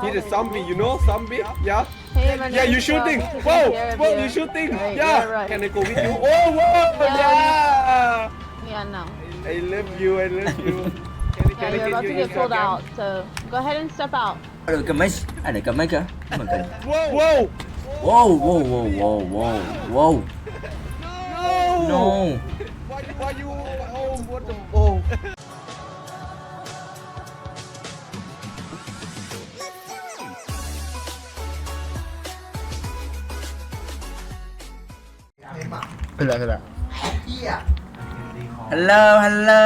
He's a zombie, you know, zombie. Yeah. Hey, my Yeah, name you is uh, shooting. Rob. Taking Whoa, care of whoa, you. you shooting. Right, Yeah. yeah, right. Can I go with you? Oh, whoa, Yeah. yeah. Yeah, no. I love you. I love you. Can I, Yeah, can I you're about get to you get pulled Instagram? out, so go ahead and step out. Ada ke mes? Ada ke mes ke? Mana? Whoa, whoa. Wow, wow, wow, wow, wow, wow. No. No. Why, why you? Oh, what the? Oh. ขึ้นแล้วขึ้นแล้ว Hello, hello.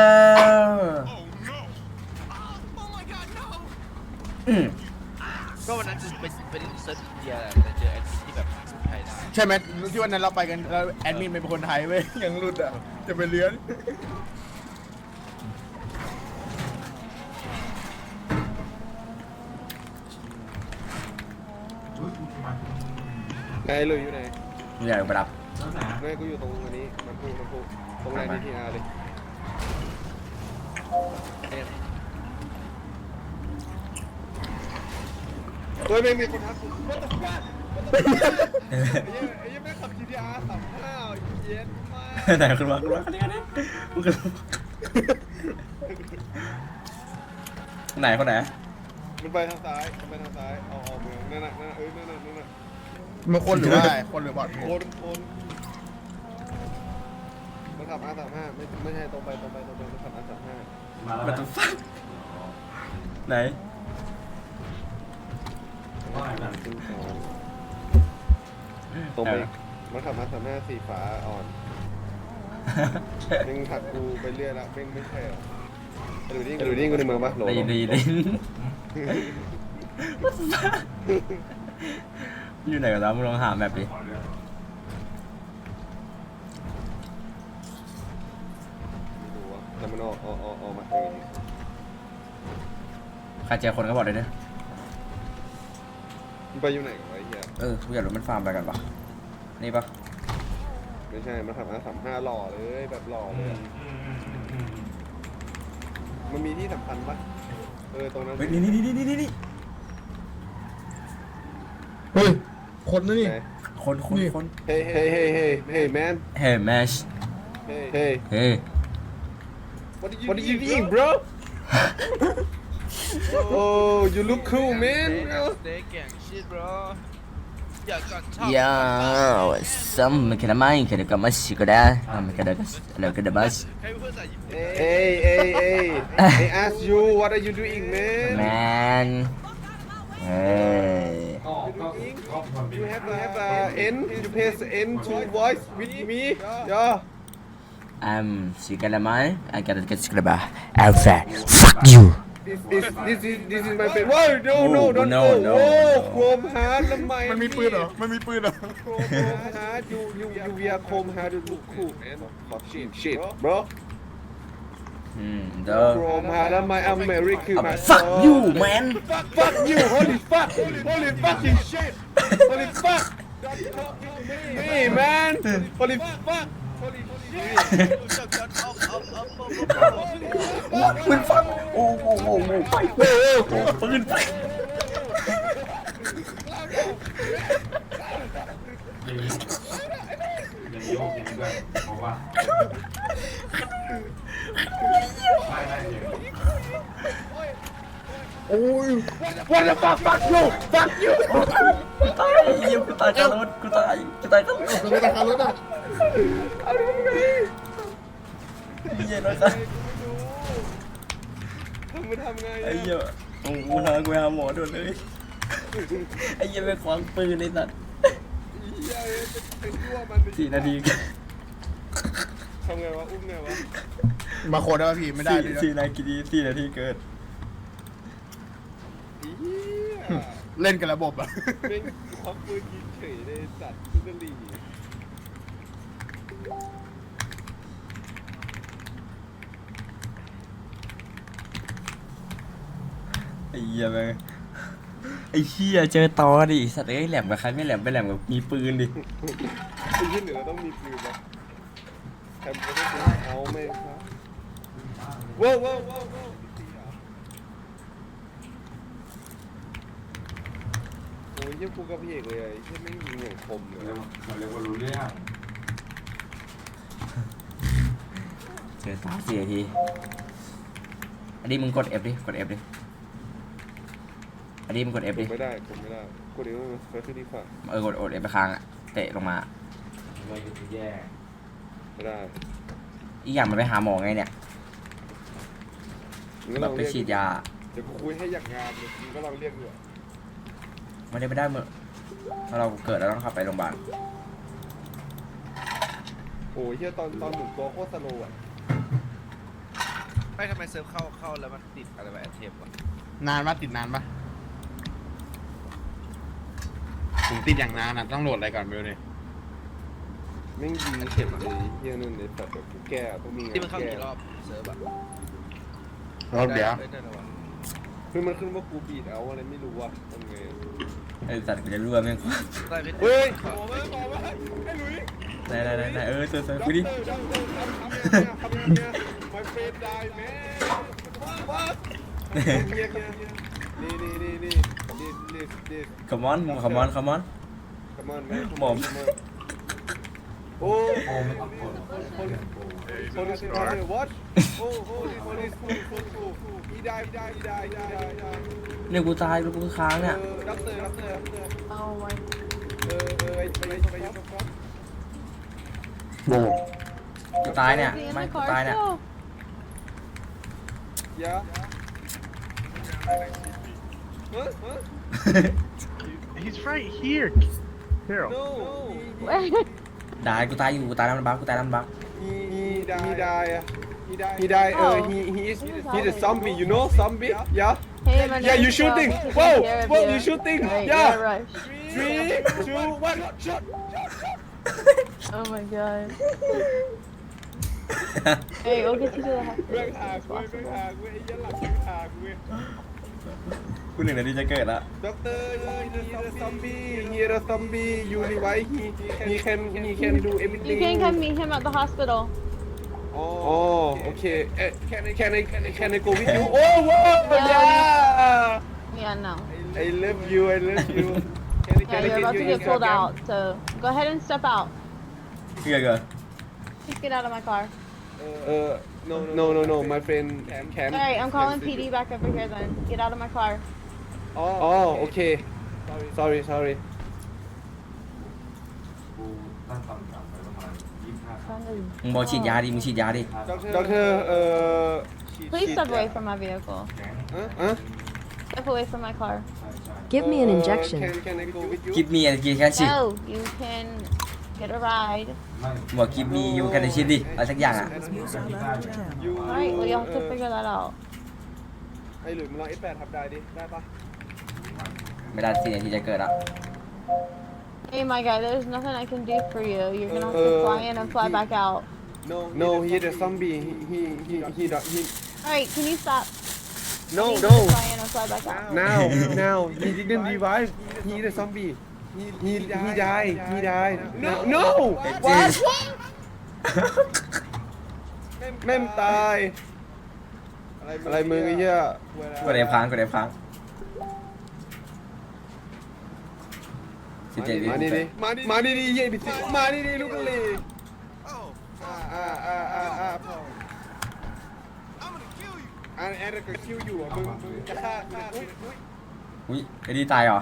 อืมก็วันนั้นจะไปไปเล่นเซิร์ฟอินเดียแหละแต่เจอแอดมินที่แบบพูดไทยได้ใช่ไหมที่วันนั้นเราไปกันแล้วแอดมินเป็นคนไทยเว้ยยังหลุดอะจะไปเลื้อนไหนเลยอยู่ไหนนี่อะไรประดับ แม่กูอยู่ตรงอันนี้มันพูมันพูตรงไหนดีทีอาร์เลยเฮ้ยไม่มีคนทักกู What the fuck ไอ้เหี้ยไอ้เหี้ยแม่ขับ GTR สามห้าเย็นมากไหนขึ้นมาขึ้นมาขึ้นมาขึ้นมาไหนคนไหนมันไปทางซ้ายมันไปทางซ้ายเอาออกเมืองนั่นน่ะนั่นน่ะเอ้ยนั่นน่ะนั่นน่ะมันคนหรือว่าคนหรือบอทคนคน มันขับ R35 ไม่ไม่ใช่ตรงไปตรงไปตรงไปมันขับ R35 มันต้องฟังไหนตรงไปมันขับ R35 สีฟ้าอ่อนเม่งขัดกูไปเรื่อยละเม่งไม่ใช่หรอไปดูดิไปดูดิกูในเมืองปะโหลดีดีดีอยู่ไหนกันแล้วมึงลองหาแมปดิ ไม่รู้ อะแต่มันออกออกออกออกมาทนี้ใครเจอคนก็บอกเลยเด้อมันไปอยู่ไหนกันวะไอ้เหี้ยเออกูอยากรู้มันฟาร์มไปกันปะนี่ปะไม่ใช่มันขับ R35 หล่อเลยแบบหล่อเลยอะมันมีที่สำคัญปะเออตรงนั้นเฮ้ยนี่นี่นี่นี่นี่นี่เฮ้ย คนนะนี่ ไหนคนคนคนเฮ้ยเฮ้ยเฮ้ยเฮ้ยเฮ้ย man เฮ้ยแมช Hey, hey. เฮ้ย What did you, what did you eat, bro? oh, you look cool, man. สเต็กแกงชิด bro อยากก่อนชอบยาวซัมไม่แค่ไหนไม่แค่เด็กก็มาสิก็ได้ไม่แค่เด็กก็แล้วก็เด็กมาสใครพูดภาษาญี่ปุ่น Hey, hey, hey. They ask you, what are you doing, man? แมนเฮ้ย You have to have a N. You press N to voice with me. Yeah. I'm Sigalamai. I gotta get Sigalaba. Alpha. Fuck you. This, this, this is, this is my favorite. Whoa, no, no, Oh, don't no, go. no, Whoa, no. Chrome Heart ทำไม มันมีปืนเหรอ มันมีปืนเหรอ Chrome Heart, you, you, you wear Chrome Heart, you look cool, man. Fuck shit, shit, bro. Hmm. The. Chrome Heart ทำไม I'm Mary kill Uh, my fuck soul. you, man. Fuck, fuck you, holy fuck, holy fucking shit, holy fuck. Hey, man, holy fuck, holy shit. จับจับเอาเอาเอาเอาปืนฟังโอ้โหโอ้โหไปโอ้โหปืนไป โอ้ย What the fuck, fuck you, fuck you. กูตายยิงกูตายกันรถกูตายกูตายกันรถมันไม่ตะคารถอะเหี้ยรถตายทำมันทำไงไอ้เหี้ยโอ้กูหากูหาหมอด่วนเลยไอ้เหี้ยไปขวางปืนในสัตว์เหี้ยเป็นยั่วมันสี่นาทีทำไงวะอุ้มไงวะมาโคดได้ป่ะพี่ไม่ได้สี่เลยนะสี่นาทีสี่นาทีเกิดเหี้ย เล่นกับระบบอะเป็นความปืนยิงเฉยเลยสัตว์ทุกลีไอ้เหี้ยแม่งไอ้เหี้ยเจอตอดิสัตว์เอ้ยแหลมกับใครไม่แหลมไปแหลมกับมีปืนดิไอ้ยี่เหนือต้องมีปืนปะแถมไม่ได้ปืนเอาไหมครับว้าวว้าวว้าวว้าว ยเยี่ยกูกับพี่เอกเลยไอ้เชี่ยแม่งยิงอย่างคมเลยเขาเรียกว่ารู้เรื่องเจอตาเสียที อันนี้มึงกด F ดิ กด F ดิ อันนี้มึงกด F กดิ ดไม่ได้กดไม่ได้กดเดี๋ยวมันไปขึ้นที่ฝั่งเออกดกด F ไปค้างอะเตะลงมา เราจะแย่ไม่ได้อีกอย่างมันไปหาหมอไงเนี่ยมึงก็แบลบองไปเรียกฉีดยา เดี๋ยวกูคุยให้อย่างงานเลยมึงก็ลองเรียกดูอะ ไม่ได้ไม่ได้เมื่อถ้าเราเกิดแล้วต้องขับไปโรงพยาบาลโอ้ยเชี่ยตอนตอนหมุนตัวโคตรสโลว์อะไม่ทำไมเซิร์ฟเข้าเข้าแล้วมันติดอะไรแบบแอนเทมวะนานปะติดนานปะผมติดอย่างนานอะต้องโหลดอะไรก่อนเบลเนี่ยแม่งยิงเข็มเลยเฮียนั่นเลยแบบกูแก้ต้องมีงานที่มันเข้าแก้กี่รอบเซิร์ฟอะรอบเดียว ได้ได้แล้ววะคือมันขึ้นว่ากูบีดเอาอะไรไม่รู้ว่ะทำไงอะ ไอ้สัตว์กูจะรั่วแม่งได้ไม่เฮ้ยบอกมาบอกมาไอ้หลุยไหนไหนไหนไหนเออเซอร์เซอร์ด็อกกูเตดิอร์ด็อกเตอร์ทำทำยังไงทำยังไง my friend died man what เฮียเฮียเฮียนี่นี่นี่นี่ this this this come on come on come on come on man come Mom. on come on โอ้โอ้ไม่ต้องกด police brother what โอ้ police police cool cool cool he died he died he died he died he died เนี่ยกูตายกูค้างเนี่ยเออด็อกเตอร์ด็อกเตอร์ด็อกเตอร์ Oh my. เออเออไอ้ไปไปยกกล้องโบกูตายเนี่ย Is he in ไม่ the กู car ตายเนี่ย still? ยาเฮ้ยเฮ้ย He's right here. Carol. no Wait. ตายกูตายอยู่กูตายน้ำมันบักกูตายน้ำมันบัก he he die he die uh, he die he die uh, Oh. he he is he's a zombie you know zombie yeah Hey, my Yeah, name's you shooting. Taking Whoa, care of whoa, you. you shooting. Right, Yeah. yeah, rush. three two one shot Oh my god. hey, we'll get you to the แม่ง hospital หา as กู soon as แม่ง possible. หากูไอ้ยันหลับแม่งหากูเว้ย กูหนึ่งนาทีจะเกิดละ Doctor, he is a zombie. He is a zombie. You revive. He he can he can do everything. You can come meet him at the hospital. Oh, okay. Eh, Can I can I can I go with you? Oh, wow, yeah. Yeah, no. I love you. I love you. Can I Yeah, can I you're about get to you get pulled Instagram? out, so go ahead and step out. เกิดเกิด Just get out of my car. Uh, no, no, no, no. My friend Cam. Alright, I'm calling PD back over here then. Get out of my car. Oh, okay. Sorry, sorry. กูตั้งต่ำต่ำไปประมาณยี่สิบห้าครั้ง มึงบอกฉีดยาดิมึงฉีดยาดิ Doctor, uh. Please step away from my vehicle. แก๊ง Huh? Huh? Step away from my car. ใช่ใช่ Give me an Uh, injection. Can can I go with you? กิฟมีอะไรกินแค่ชิ No, you can get a ride. ไม่ บอกกิฟมีอยู่กันในชิดดิอะไรสักอย่างอ่ะ You. Alright, well, you'll have to uh, figure that out. ไอ้หลุยมึงลอง F8 ทับได้ดิ ได้ปะ ไม่ได้สี่นาทีจะเกิดละ Hey, my guy, there's nothing I can do for you. You're gonna have to Uh, fly in and fly back out. No, no, he is a zombie. He he he he do- he. Alright, can you stop? No, I need you no. to Fly in and fly back out. Now, now, he didn't revive. He is a zombie. He he he died. He died. No, no. What? แม่มตาย อะไรมึงไอ้เหี้ย กดเอฟค้างกดเอฟค้าง สิบเจ็ดวิมาดิดิมาดิมาดิดิเหี้ยดิมาดิดิลูกกะลีโอ้อ่าอ่าอ่าอ่าอ่าอันแอนก็คิวอยู่อะมึงมึงจะฆ่าฆ่าอุ้ยอุ้ยอุ้ยไอ้ดีตายเหรอ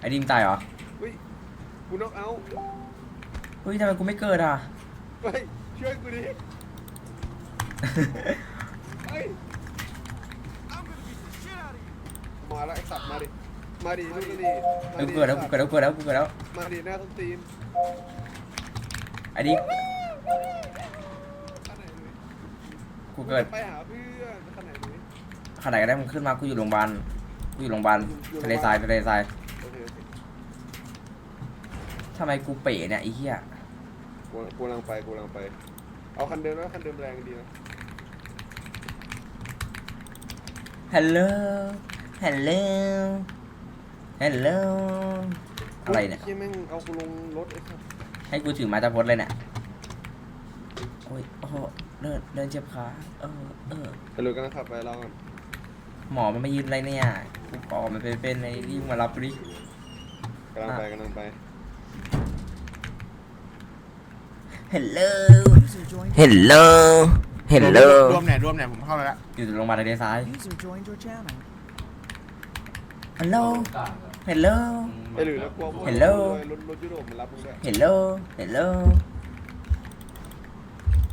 ไอ้ดีมตายเหรออุ้ยกูน็อกเอาท์เฮ้ยทำไมกูไม่เกิดอะ เฮ้ยช่วยกูดิเฮ้ยมาแล้วไอ้สัตว์มาดิ มาดิลูกกะลีเอ้ยกูเกิดแล้วกูเกิดแล้วกูเกิดแล้วกูเกิดแล้ว มาดิหน้าต้นตีนไอ้ดีกูเกิดไปหาเพื่อนขนาดนี้ขนาดก็ได้มึงขึ้นมากูอยู่โรงพยาบาลกูอยู่โรงพยาบาลทะเลทรายทะเลทรายโอเคโอเคทำไมกูเป๋เนี่ยไอ้เหี้ยกูกูกำลังไปกูกำลังไป เอาคันเดิมนะคันเดิมแรงดีนะฮัลโหลฮัลโหล ฮัลโหลอะไรเนี่ยเชี่ยแม่งเอากูลงรถไอ้สัสให้กูถือไม้ตะพดเลยเนี่ยโอ้ยโอ้โหเดินเดินเจ็บขาเออเออไอ้หลุยกำลังขับไปเราก่อนหมอมันไม่ยืนอะไรเนี่ยกูปอกมันเป็นๆในที่มึงมารับกูดิกำลังไปกำลังไป Hello Hello ร Hello วมไหนรวมไหนผมเข้าไปแล้วอยู่ตรงมาทางด้านซ้าย User joined your channel. Hello Hello ไอ้หรือแล้วกลัวพวก Hello รถรถยุโรปมันรับมึงด้วย Hello Hello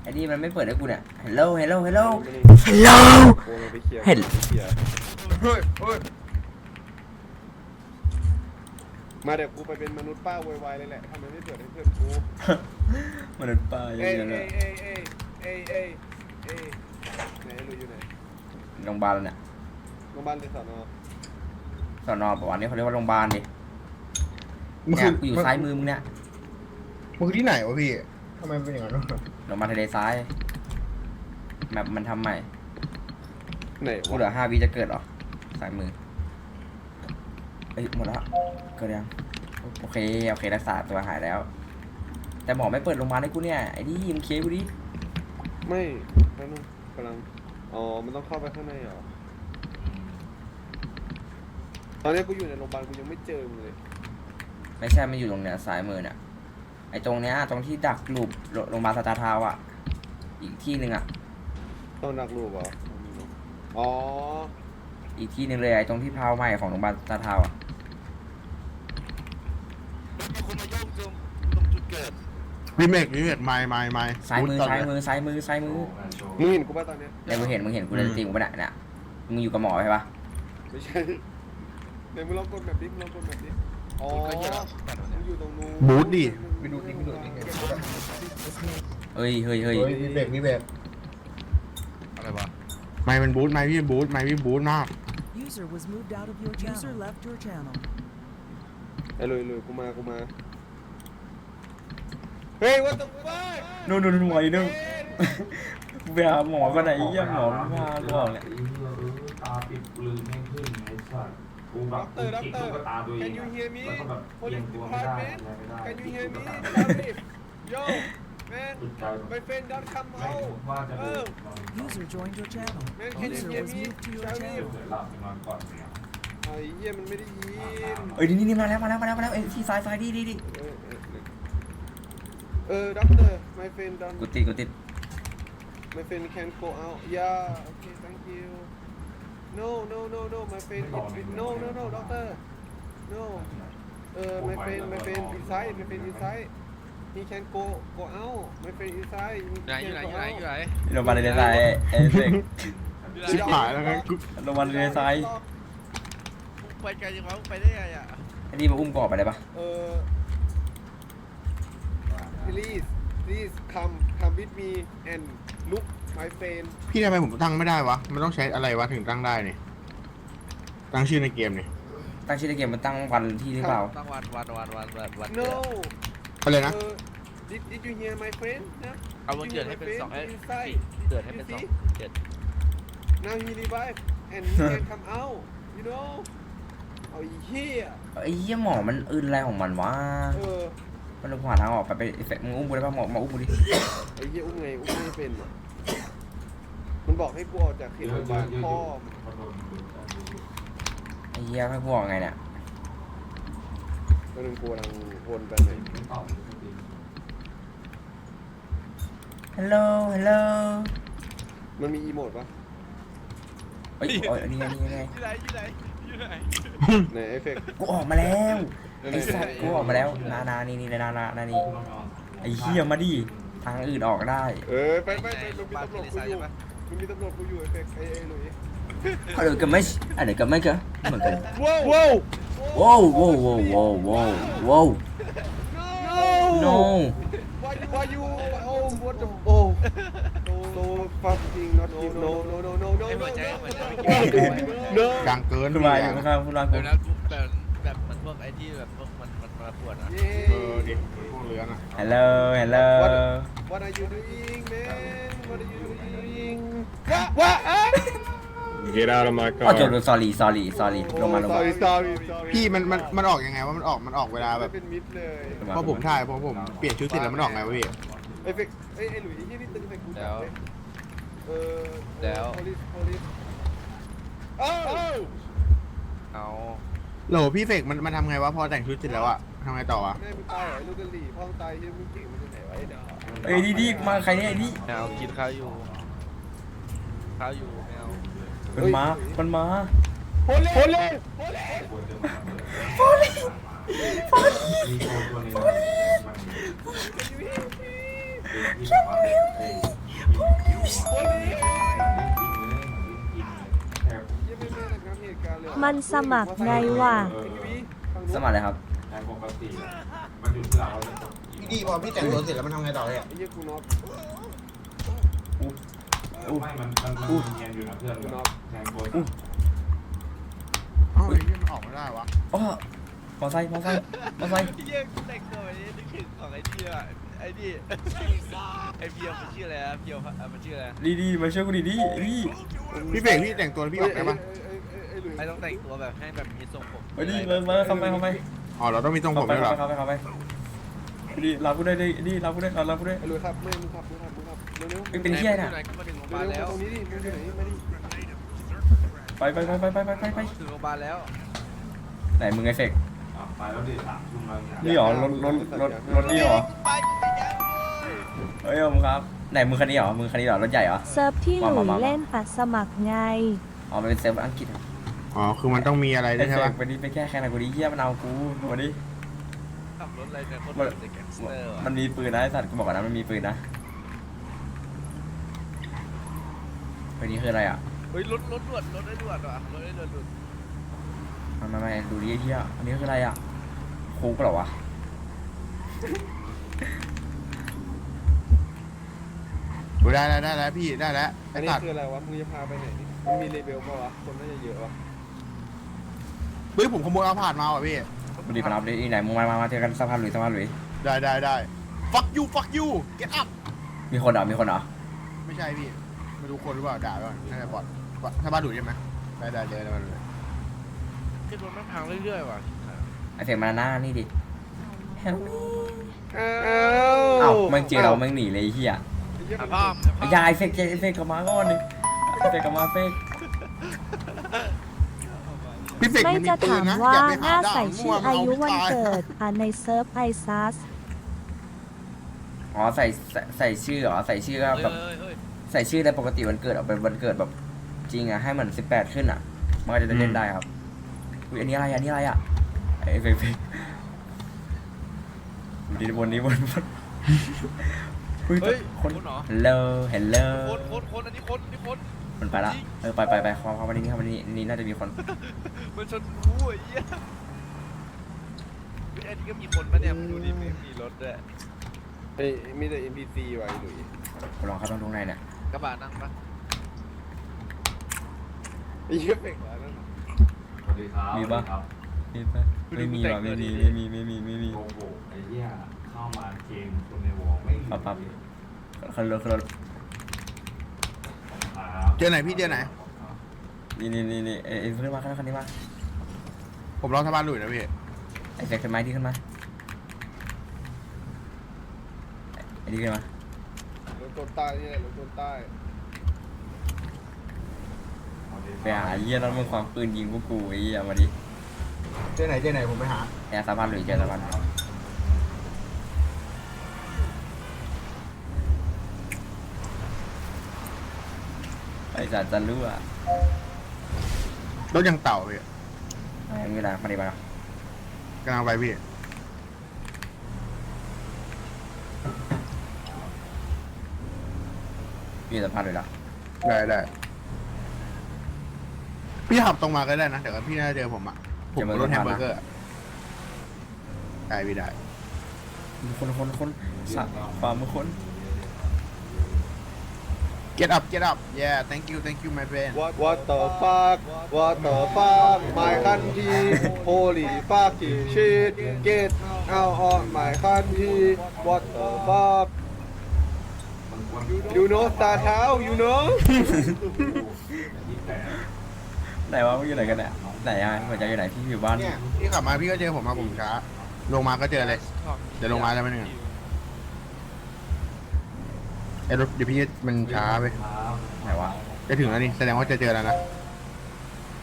ไอ้นี่มันไม่เปิดให้กูเนี่ย Hello Hello Hello Hello กลัวมันไปเคลียร์เห็นไปเคลียร์เฮ้ยเฮ้ยมาเดี๋ยวกูไปเป็นมนุษย์ป้าโวยวายเลยแหละทำไมไม่เปิดให้เพื่อนกูมันเป็นป้าอย่างเอ้ยเงี้ยเลเอ้ยยเอ้ยเอ้ยเอ้ยเอ้ยเอ้ยไหนไอ้หรืออยู่ไหนโรงพยาบาลแล้วเนี่ยโรงพยาบาลหรือสอนอ สอนอประวัตินี้เขาเรียกว่าโรงพยาบาลดิมันเนี่คืยกูอยู่ซ้ายมือมึงเนี่ยมันคือที่ไหนวะพี่ทำไมเป็นอย่างนั้นวะโรงพยาบาลทะเลซ้ายแมปมันทำใหม่ไหนกูวะเหลือห้าวิจะเกิดเหรอซ้ายมือเอ้ยหมดแล้วเกิดยังโอเคโอเครักษาตัวหายแล้ว แต่หมอไม่เปิดโรงพยาบาลให้กูเนี่ยไอ้นี่มึงเคลียร์กูดิไม่แป๊บนึงกำลังอ๋อมันต้องเข้าไปข้างในเหรอ ตอนนี้กูอยู่ในโรงพยาบาลกูยังไม่เจอมึงเลยไม่ใช่มันอยู่ตรงเนี้ยซ้ายมือเนี่ยไอ้ตรงเนี้ยตรงที่ดักลูปโรโรงพยาบาลสตาร์ทาวน์อะ อีกที่หนึ่งอะ ต้องดักรูปเหรออ๋ออีกที่หนึ่งเลยไอ้ตรงที่พาวใหม่ของโรงพยาบาลสตาร์ทาวน์อะมีคนมาโยกตรงตรงจุดเกิดรีเมครีเมคไม่ไม่ไม่ซ้ายมือซ้ายมือซ้ายมือซ้ายมือมึงเห็นกูป่ะตอนเนี้ยเนี่ยมึงเห็นมึงเห็นกูเลยจริงกูปะเนี่ยเนี่ยมึงอยู่กับหมอใช่ปะไม่ใช่ ไหนมึงลองกดแบบดิมึงลองกดแบบดิอ๋อก็เหี้ยแล้วแบบนั้นมึงอยู่ตรงนู้นบูธดิ ไปดูดิไปดูดิเฮ้ยเฮ้ยเฮ้ยรีเมครีเมคอะไรวะไม่เป็นบูธไม่พี่บูธไม่พี่บูธมาก User was moved out of your channel. User left your channel. ไอ้ลุยลุยกูมากูมา เฮ้ย what the fuck นู่นนู่นหมออยู่นู่นกูไปหาหมอก็ไหนเยี่ยหมอไม่มาบอกเลยตาปิดลืมไม่ขึ้นไอ้สัตว์ กูแบบด็อกเตอร์ด็อกคิดเตอลูร์กตาตัวเอ can ง you อะ hear me แล้วก็แบบเอียง police ตัวไม่ได้ department อะไรไม่ได้ can you hear me ตุ๊กตา Sheriff yo man จิตใจแบบ my friend don't come ไม่ out ว่าจะเอดูอ User joined your channel. man can you User hear was me moved to your Sheriff channel. หลับไปนอนก่อนเนี่ยไอ้เหี้ยมันไม่ได้ยิน เอ้ยนี่นี่มาแล้วมาแล้วมาแล้วมาแล้วเอ้ยที่ซ้ายซ้ายดีดีดีเออเออเออเออ doctor my friend don't กูติดกูติด my friend can go out yeah okay thank you no no no no my friend it, no no no doctor no เออ my friend my friend inside my friend inside he can go go out my friend inside he อยู่ไหน can อยู่ไหน go อยู่ไหน out อยู่ไหนโรงพยาบาลทะเลซ้ายไอ้เด็กอยู่ไหนชิบหายแล้วไงกูโรงพยาบาลทะเลซ้ายไปไกลจังวะไปได้ไงอะไอ้นี่มาอุ้มกออกไปได้ปะเออ please please come come with me and look my friend พี่ทำไมผมตั้งไม่ได้วะ มันต้องใช้อะไรวะถึงตั้งได้เนี่ยตั้งชื่อในเกมนี่ตั้งชื่อในเกมมันตั้งวันที่หรือเปล่าตั้งวันวันวันวันวันวัน no อะไรนะเออ did did you hear my friend นะ เอาวันเกิดให้เป็นสองให้ Inside เกิดให้เป็นสองเกิด now he revive and he can come out you know เอาอีเหี้ยไอ้เหี้ยหมอมันอื่นอะไรของมันวะ เออมันต้องหาทางออกไปไปเอฟเฟกต์มึงอุ้มกูได้ปะหมอมาอุ้มกูดิไอ้เหี้ยอุ้มไงอุ้มไม่เป็นอะ มันบอกให้กูออกจากเขตโรงพยาบาลพ่อมพอโดนดูแต่ดูไอ้เหี้ยให้กูออกไงเนี่ยตัวหนึงกูกำลังวนไปไหนไม่ตอบไม่ติดฮัลโหล ฮัลโหลมันมีอีโมดปะเอ้ยเอ้ยอันนี้อันนี้อันนี้อยู่ไหนอยู่ไหนอยู่ไหนในเอฟเฟกต์ กูออกมาแล้วไอ้สัตว์กูออกมาแล้วนานานี่นี่นานานานี่ไอ้เหี้ยมาดิทางอื่นออกได้ เออไปไปไปมันมีตำรวจกูอยู่ มันมีตำรวจกูอยู่เอฟเฟกต์ไอ้ไอ้หลุยเอาเดี๋ยวกันไหมอะเดี๋ยวกันไหมกันเหมือนกันว้าวว้าวว้าวว้าวว้าวว้าวว้าวว้าว no why you why you oh what the oh so fucking not give no no no no no ไอ้ no หัวใจหัวใจ no กลางเกินขึ้นพี่มาออะยู่ข้างๆคุณรังแบกูบนั้นแบบแบบมันพวกไอ้ที่แบบพวกมันมันมาปวดอะเย้เออดิพวกเรือนอะฮัลโหลฮัลโหล What are you doing man What are you doing What What อะ Get out of my อ๋อจบลง sorry sorry sorry ลงมาลงมา sorry sorry sorry พี่มันมันมันออกยังไงวะมันออกมันออกเวลาแบบเป็นมิดเลยพอผมถ่ายพอผมเปลี่ยนชุดเสร็จแล้วมันออกไงวะพี่เอฟเฟกต์เอ้ยไอ้หลุยที่นี่ตึงใส่กูจับเลยเออแล้ว police police เอ้าเอาโหลพี่เฟกมันมันทำไงวะพอแต่งชุดเสร็จแล้วอะทำไงต่อวะแม่มึงตายเหรอไอ้ลูกกะหรี่พ่อมึงตายที่มึงเก่งมันจะไหนวะไอ้เด็กเอ้ยดีดีมาใครเนี่ยไอ้นี่ไม่เอากินข้าวอยู่ ขาอยู่แมวมันมา มันมาโพลโพลโพลโพลโพลโพลีแลโพลโพลมันสมัครไงวะสมัครเลยครับดีพอพี่แต่งตัวเสร็จแล้วมันทำไงต่อเนี่ย ไม่มันมันมันเนียนอยู่นะเพื่อนแทนโกอ๋อไอ้ที่มันออกไม่ได้วะอ้อมอไซค์มอไซค์มอไซค์เยี่ยมแต่งตัวไอ้นี่นึกถึงของไอ้เดียไอ้นี่ไอ้เบียร์มันชื่ออะไรอะเบียร์มันชื่ออะไรดีดีมาช่วยกูดีดีไอ้นี่พี่เฟกพี่แต่งตัวแล้วพี่ออกได้ปะไอ้หลุยไม่ต้องแต่งตัวแบบให้แบบมีทรงผมไปดีมามาเข้าไปเข้าไปอ๋อเราต้องมีทรงผเข้ามไปด้วยเหรอเข้าไปเข้าไป ดีรับกูได้ดิดีรับกูได้รับรับกูได้ไอ้หลุยครับไม่มึงครับมึงครับมึงครับเร็วๆเป็นเหี้ยน่ะไหนก็มาถึงโรงพยาเร็บาลวแล้วๆตรงนี้ดิมึงอยู่ไหนมาดิไปไปไปไปไปไปไปไปถึงโรงพยาบาลแล้วไหนมึงไอ้เฟกไปแล้วดิสามทุ่มแล้วนี่หรอรถรถรถรถนี่หรอไปไปยังเฮ้ยมึงครับไหนมึงคันนี้หรอมึงคันนี้หรอรถใหญ่หรอ เซิร์ฟที่หลุมายมามาเล่นอัดสมัครไง อ๋อมันเป็นเซิร์ฟอังกฤษอ๋อ คือมันต้องมีอะไรด้ไอ้วยใช่เฟปะกไปดิไปแค่แค่ไหนกูดิเยี่ยมันเอากูมาดิขับ รถอะไรกันคนมันเป็นแก๊งสเตอร์มันมีปืนนะไอ้สัตว์กูบอกก่อนนะมันมีปืนนะไปนี่คืออะไรอะเฮ้ยรถรถด่วนรถได้ด่วนว่ะรถได้ด่วนด่วนมามามาดูดิไอ้เหี้ยอันนี้คืออะไรอะคุกเหรอวะโอ้ได้แล้วได้แล้วพี่ได้แล้วอัไอ้นนี้สัตว์คืออะไรวะ มึงจะพาไปไหนนี่มันมีเลเบลป่าวะ คนน่าจะเยอะวะ เฮ้ยผมขโมยเอาผ่านมาว่ะพี่ ดูดิมารับดิอีไหนมึงมามามาเจอกันสะพานหลุยสะพานหลุยได้ได้ได้ fuck you fuck you get up มีคนเหรอมีคนเหรอไม่ใช่พี่ไม่รู้คนหรือเปล่าด่าก่อนน่าจะบอดถ้าบ้านดูใช่ไหมได้ได้เจอแล้วมันเลยที่รถมันพังเรื่อยๆว่ะไอเฟกมาหน้านี่ดิ Help me อ้าเอ้าวมันเจอเรามันหนีเลยไอ้เหี้ยอะพ่อมไอ้ยาไอเฟกไอเฟกกลับมาก่อนดิไอเฟกกลับมาเฟก พี่เฟกไม่มันมีจะปืถานมนะว่าอย่าไปหหาน้าด่าใส่มั่ชื่วอมันอาเอายุไม่วันตาย เกิดอ่าในเซิร์ฟไอซัสอ๋อใส่ใส่ใส่ชื่อเหรอใส่ชื่อก็เฮ้ยแบบเฮ้ยเฮ้ยใส่ชื่อในปกติวันเกิดเอาเป็นวันเกิดแบบ จริงอะให้มันสิบแปดขึ้นอะ มันก็จะได้เล่นได้ครับอุ้ยอันนี้อะไรอันนี้อะไรอะไอเฟกเฟกดูดิบนนี้บนบนอุ้ยเฮ้ยคคนนเหรอ hello hello คนคนคนอันนี้คนอันนี้คน มันไปละ เออไปไปไปความความวันนี้ครับวันนี้นี่น่าจะมีคน มันชนกูไอ้เหี้ยเฮ้ยอันนี้ก็มีคนปะเนี่ยมึงดูดิมีมีรถด้วยเอ้ยมีแต่ NPC ว่ะไอ้หลุยลองเข้าตรงตรงในเนี่ยกระบะนั่งปะไอ้เหี้ยเฟกเหรอนั่นน่ะสวัสดีครับมีปะครับมีปะไม่มีหรอไม่มีไม่มีไม่มีไม่มีโกโก้ไอ้เหี้ยเข้ามาเกมคนในวอลไม่มีปั๊บปั๊บคันรถคันรถครับ เจอไหนพี่เจอไหน นี่นี่นี่นี่เอ้ยเอ้ยขึ้นมาขึ้นมาคันนี้มาผมรอถ้าบ้านดูนะพี่ ไอ้เฟกขึ้นมาที่ขึ้นมาไอ้นี่ขึ้นมา รถตัวใต้นี่แหละรถตัวใต้ไปหาเยี่ยนั่นมึงความปืนยิงพวกกูไอ้เหี้ยมาดิเจอไหนเจอไหนผมไปหา แอร์สะพานหรือเจอสะพานไอ้ สัตว์จะรู้อะรถยังเต่าพี่ไอ้มีอะไรมาดิมากำลังไปพี่มีสะพานเลยเหรอได้ได้พี่ขับตรงมาก็ได้นะ เดี๋ยวพี่น่าจะเจอผมอะผมรถแฮมเบอร์เกอร์อะได้พี่ได้มีคนคนคนสัตว์ความมือคน get up get up yeah thank you thank you my friend What What the fuck What the fuck My country Holy fucking shit Get out of my country What the fuck You know Star Town You know ไหนวะมึงอยู่ไหนกันเนี่ยไหนอะหัวใจอยู่ไหนพี่อยู่บ้านเนี่ยพี่ขับมาพี่ก็เจอผมมาผมช้าลงมาก็เจอเลยเดี๋ยวลงมาแล้วมันยัง ไงไอ้รถเดี๋ยวพี่มันช้าไปไหนวะจะถึงแล้วนี่แสดงว่าจะเจอแล้วนะ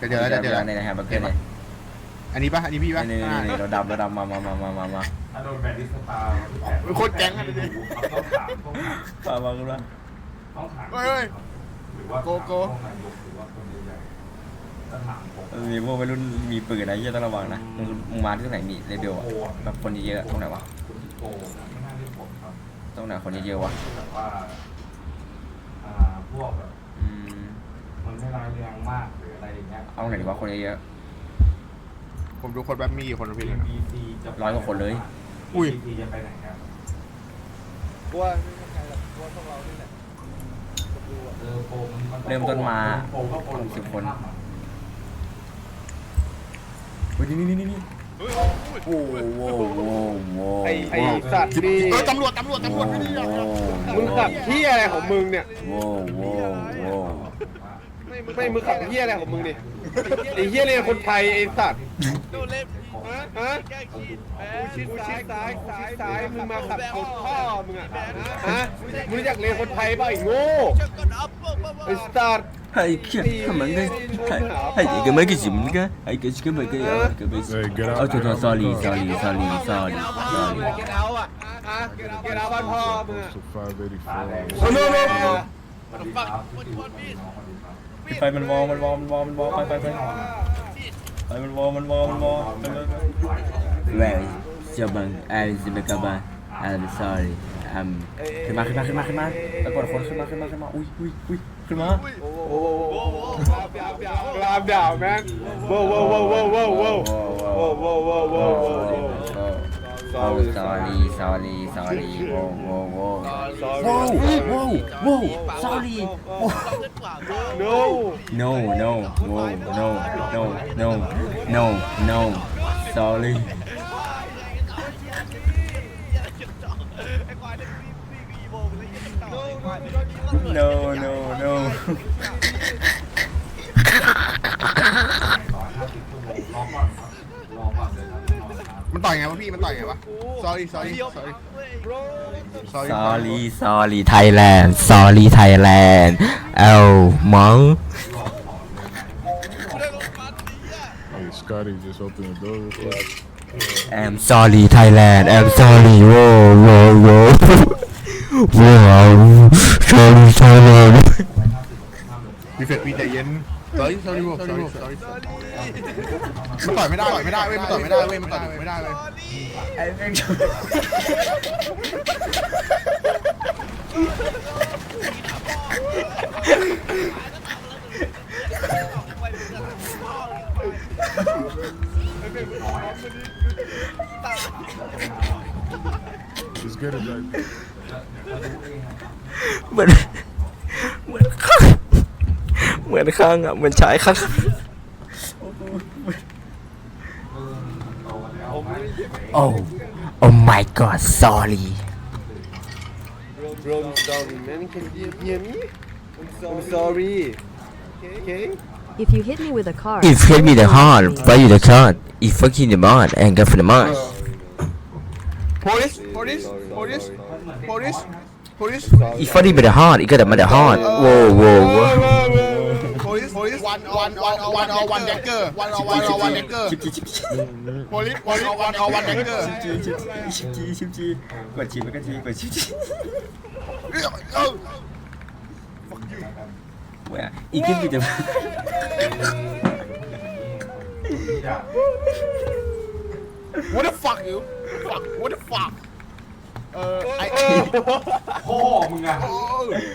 จะเจอแล้วจะเจอแล้วในแฮมเบอร์เกอร์เนี่ยอันนี้ปะอันนี้พี่ปะนี่นี่นี่เราดำเราดำมามามามามามาถ้าโดนแบนดิสตาร์โคตรแก๊งอะดิต้องถามต้องถามมามาคุณว่าต้องถามเฮ้ยเฮ้ยหรือว่าโกโก้ห้องนายกหรือว่าคนใหญ่ๆจะถามผมมีพวกวัยรุ่นมีปืนนะยี่ต้องระวังนะมึงมึงมาที่ตรงไหนมีเรเบลอะแบบคนเยอะๆตรงไหนวะ ตรงไหนคนเยอะๆวะแบบว่าอ่าพวกแบบอืมมันไม่ร้ายแรงมากหรืออะไรอย่างเงี้ย เอาไหนดีวะคนเยอะ ผมดูคนแบบมีกี่คนนะพี่เลยนะ BC จะร้อยกว่าคนเลย อุ้ย BC จะไปไหนครับกลัวไม่มีใครหรอกกลัวพวกเรานี่แหละคนดูอะเออโปรมันมันเริ่มต้นมาโปรก็โปรสิบคนถ้ำอะเฮ้ยนี่นี่นี่นี่เฮ้ยโอ้ยโอ้โหโว้โว้โว้ ไอ้ไอ้สัตว์นี่เออตำรวจตำรวจตำรวจไม่ได้หรอกมึงขับเที่อะไรของมึงเนี่ยโว้โว้โว้ไม่มึงขับเที่อะไรของมึงนี่ไอ้เที่ยเนี่ยคนไทยไอ้สัตว์โดนเล่มฮะฮะแก้ขีดแหมกูชิดซ้ายซ้ายซ้ายซ้ายมึงมาขับชนพ่อมึงอะฮะมึงรู้จักเรียนคนไทยป่ะไอ้โง่จะกดอัพเปิ้ลเปิ้ลไอ้สัตว์ هيك كمان هيك ما كذي من كا هيك إيش كم كذي أو كبيس أو تدا سالي سالي سالي سالي سالي Oh no no! What the fuck? What do you want me? ไปมันวอมันวอมันวอมันวอไปไปไปไปมันวอมันวอมันวอไปไปไป Well, Jobang, I was in the cabin. I'm sorry. Um, ขึ้นมาขึ้นมาขึ้นมาขึ้นมาไปก่อนคนขึ้นมาขึ้นมาขึ้นมาอุ้ยอุ้ยอุ้ย Come on. Whoa, whoa, whoa. Calm down, Calm down, man. Whoa, whoa, whoa, whoa, whoa, whoa. Whoa, whoa, whoa, whoa, whoa. Oh, Sorry, sorry, sorry, sorry. Whoa, whoa, whoa. Whoa, whoa, whoa, sorry. Whoa. No. No, no, whoa, no, no, no, no, no, sorry. no no no มันต่อยไงวะพี่ มันต่อยไงวะ sorry sorry sorry sorry sorry sorry Thailand sorry Thailand เอ้ามัง Hey, Scotty just opened the door. real quick. I'm sorry Thailand I'm sorry โว้โว้โว้ ว้าวชอบชอบ มีเฟรดมีแต่เย็น sorry sorry sorry sorry sorry มันต่อยไม่ได้ต่อยไม่ได้เว้ยมันต่อยไม่ได้เว้ยมันต่อยไม่ได้เว้ยไอ้แม่ง เหมือนเหมือนข้างเหมือนข้างอ่ะเหมือนชายข้าง oh oh my god sorry bro I'm sorry man can you hear me I'm sorry okay If you hit me with a car, if hit me the heart why you the cut if fucking the mud and go for the mud police police police police Police You funny but hard. You got a mother hard. Oh. Whoa, whoa, whoa. Police Police. One one one เออไอ พ่อมึงอะ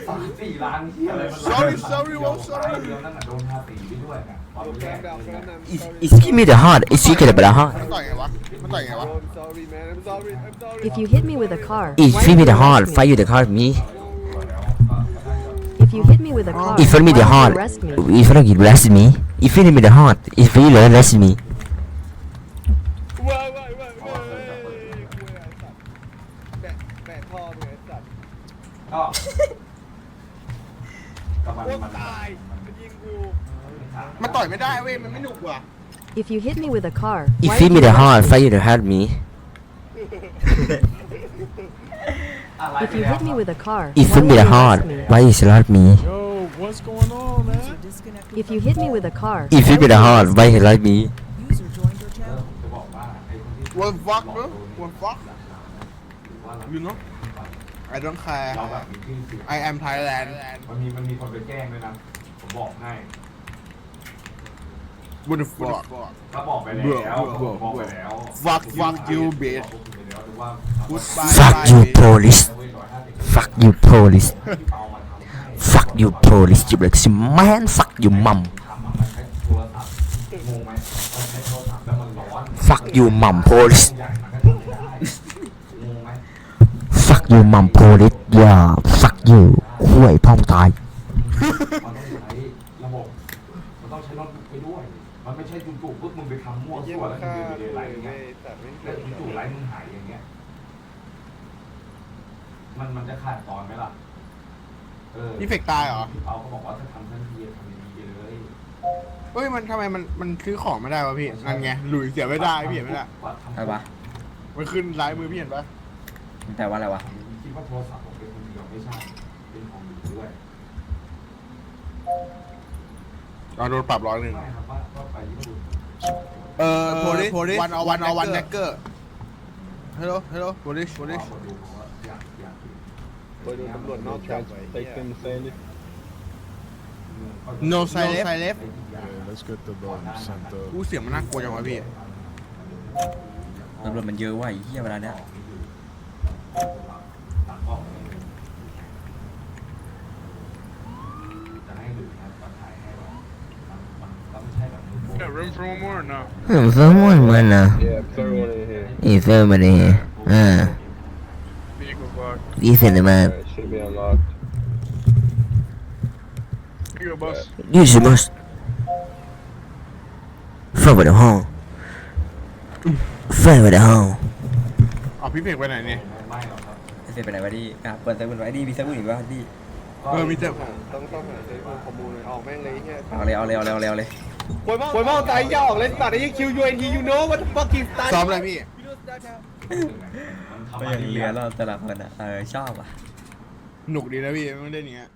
สามสี่ล้านที่อะไรมัน sorry sorry bro sorry เดียวนั่นน่ะโดนภาษีไปด้วยอะตอนแรก ดาวแฟนนั้น is is give me the heart is you get the heart มันต่อยไงวะ มันต่อยไงวะ I'm sorry man I'm sorry I'm sorry if you hit me with a car, if why give me did the you heart arrest fire me? you the heart me If you hit me with a car, if you me the why heart did you arrest me? if you don't arrest me if you me the heart if you don't arrest me ต่อยไม่ได้เว้ย มันไม่หนุกว่ะ If you hit me with a car, if why you did me you the arrest heart me? fire you the heart me If you hit me with a car, if why you me did the you heart arrest me? why you slap me Yo, what's going on, man? Disconnected If you hit me with a car, if why you me would the you heart arrest why me? you slap me User joined your channel. what the fuck bro what the fuck หรือว่าเรา you know I don't care เราแบบมีชื่อเสียง I am Thailand มันมีมันมีคนไปแกล้งด้วยนะ ผมบอกให้ what the fuck ถ้าบอกไปแล้วบอกไปแล้ว fuck fuck you bitch บอกไปแล้วหรือว่า goodbye Fuck bye you bitch. police Fuck you police Fuck you police you like man Fuck you mum ทำมันใช้โทรศัพท์งงไหมมันใช้โทรศัพท์แล้วมันร้อน Fuck you mum police ใหญ่มันก็ทำไม่ได้งงไหม Fuck you mum police อย่า Fuck you ห่วยพ่องตาย มันต้องใช้ระบบ มันต้องใช้รถไปด้วย มัน ไม่ใช่จู่ๆปุ๊บมึงไปทำมั่วเยี่ยซั่มวแล้วค่ามึงไปเลเรียนไรยอย่างเว้เงี้ยยแต่ไม่แล้วจู่ๆไรมึงหายอย่างเงี้ย มันมันจะขาดตอนไหมล่ะ เออนี่เฟกตายเหรอพี่เปาเขาบอกว่าถ้าทำทันทีทำดีๆไปเลยเฮ้ยมันทำไมมันมันซื้อของไม่ได้วะพี่นั่นไงหลุยเสียไม่ได้พี่เห็นไหมล่ะว่าทำอะไรวะมันขึ้นซ้ายมือพี่เห็นปะแต่ว่าอะไรวะคิดว่าโทรศัพท์ผมเป็นคนเดียวไม่ใช่เป็นของอยู่ด้วยเราโดนปรับร้อยหนึ่ง ไม่ครับว่าว่าไปญี่ปุ่น เอ่อ police one on one on one hacker hello hello police ว่า police มาดูเพราะว่าอยากอยากโดยโดนตำรวจนอกจับไว้เหี้ย no side left side left Yeah, let's get the dog sent up. อู้เสียงมันน่ากลัวจังวะพี่ ตำรวจมันเยอะว่ะไอ้เหี้ยเวลาเนี้ย หลังกล้องจะให้ดูนะตอนถ่ายให้ว่ามันมันก็ไม่ใช่แบบมือโปร Got room for one more or no? เพิ่มมันมันนะอีเพิ่มมาดิอ่า Vehicle block. ดีเสร็จเลยมา Here you go, boss. ยี่สิบบัสเฟิร์มไปในห้องเฟิร์มไปในห้องเอาพี่เฟกไปไหนเนี่ยไม่หรอกครับเสร็จไปไหนวะดิอะเปิดเซเว่นไว้ดิมีเซเว่นอีกวะดิเออมีแต่ต้องต้องหาเซฟข้อมูลเลยออกแม่งเลยไอ้เหี้ยเอาเลยเอาเลยเอาเลยเอาเลยเอาเลย ป่วยมากป่วยมากตายยาออกเลยตัดไอ้คิวยูเอ็นทียูโน่ว่าฟักกิ้งตายซ้อมอะไรพี่มันทำก็มายังดีเหลืออะเราแต่ละคนอะเออชอบอะหนุกดีนะพี่ไม่เล่นอย่างเงี้ย